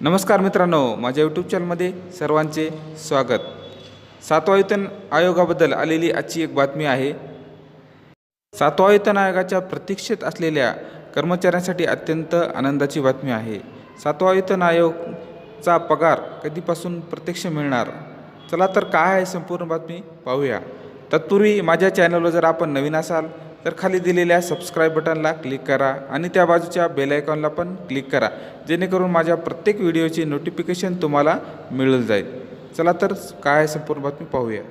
नमस्कार मित्रांनो माझ्या यूट्यूब चॅनलमध्ये सर्वांचे स्वागत. सातवा वेतन आयोगाबद्दल आलेली आजची एक बातमी आहे. सातवा वेतन आयोगाच्या प्रतीक्षेत असलेल्या कर्मचाऱ्यांसाठी अत्यंत आनंदाची बातमी आहे. सातवा वेतन आयोगचा पगार कधीपासून प्रत्यक्ष मिळणार? चला तर काय आहे संपूर्ण बातमी पाहूया. तत्पूर्वी माझ्या चॅनलवर जर आपण नवीन असाल तर खाली दिलेल्या सबस्क्राईब बटनला क्लिक करा आणि त्या बाजूच्या बेलायकॉनला पण क्लिक करा जेणेकरून माझ्या प्रत्येक व्हिडिओची नोटिफिकेशन तुम्हाला मिळून जाईल. चला तर काय आहे संपूर्ण बातमी पाहूया.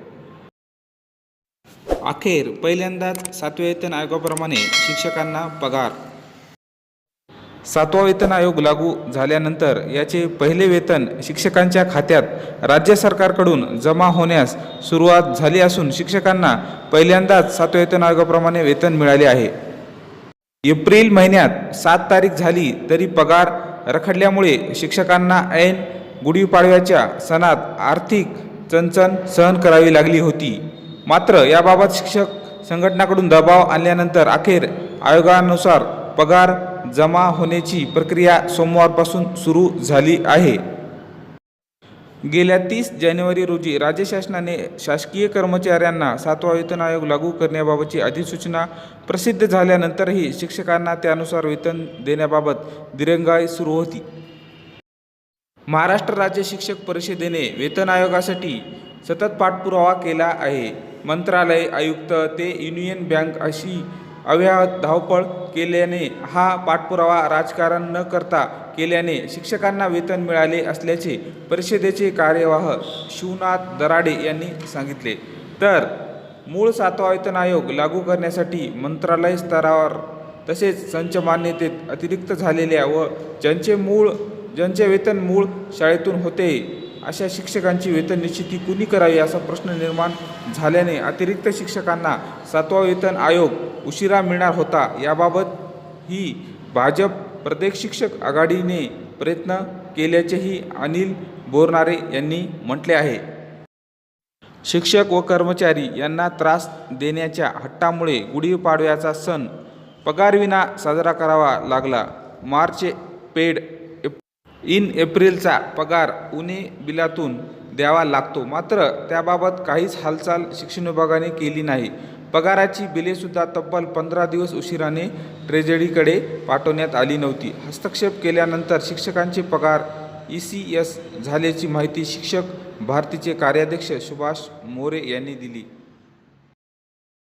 अखेर पहिल्यांदाच सातव्या वेतन आयोगाप्रमाणे शिक्षकांना पगार. सातवा वेतन आयोग लागू झाल्यानंतर याचे पहिले वेतन शिक्षकांच्या खात्यात राज्य सरकारकडून जमा होण्यास सुरुवात झाली असून शिक्षकांना पहिल्यांदाच सातव्या वेतन आयोगाप्रमाणे वेतन मिळाले आहे. एप्रिल महिन्यात सात तारीख झाली तरी पगार रखडल्यामुळे शिक्षकांना ऐन गुढीपाडव्याच्या सणात आर्थिक चणचण सहन करावी लागली होती. मात्र याबाबत शिक्षक संघटनाकडून दबाव आणल्यानंतर अखेर आयोगानुसार पगार जमा होण्याची प्रक्रिया सोमवारपासून सुरू झाली आहे. गेल्या तीस जानेवारी रोजी राज्य शासनाने शासकीय कर्मचाऱ्यांना सातवा वेतन आयोग लागू करण्याबाबतची अधिसूचना प्रसिद्ध झाल्यानंतरही शिक्षकांना त्यानुसार वेतन देण्याबाबत दिरंगाई सुरू होती. महाराष्ट्र राज्य शिक्षक परिषदेने वेतन आयोगासाठी सतत पाठपुरावा केला आहे. मंत्रालय आयुक्त ते युनियन बँक अशी अव्याहत धावपळ केल्याने हा पाठपुरावा राजकारण न करता केल्याने शिक्षकांना वेतन मिळाले असल्याचे परिषदेचे कार्यवाह शिवनाथ दराडे यांनी सांगितले. तर मूळ सातवा वेतन आयोग लागू करण्यासाठी मंत्रालय स्तरावर तसेच संच मान्यतेत अतिरिक्त झालेल्या व ज्यांचे मूळ ज्यांचे वेतन मूळ शाळेतून होते अशा शिक्षकांची वेतन निश्चिती कुणी करावी असा प्रश्न निर्माण झाल्याने अतिरिक्त शिक्षकांना सातवा वेतन आयोग उशिरा मिळणार होता. याबाबत ही भाजप प्रदेश शिक्षक आघाडीने प्रयत्न केल्याचेही अनिल बोरनारे यांनी म्हटले आहे. शिक्षक व कर्मचारी यांना त्रास देण्याच्या हट्टामुळे गुढीपाडव्याचा सण पगारविना साजरा करावा लागला. मार्च पेड इन एप्रिलचा पगार उणे बिलातून द्यावा लागतो. मात्र त्याबाबत काहीच हालचाल शिक्षण विभागाने केली नाही. पगाराची बिलेसुद्धा तब्बल पंधरा दिवस उशिराने ट्रेजेडीकडे पाठवण्यात आली नव्हती. हस्तक्षेप केल्यानंतर शिक्षकांचे पगार ई सी एस झाल्याची माहिती शिक्षक भारतीचे कार्याध्यक्ष सुभाष मोरे यांनी दिली.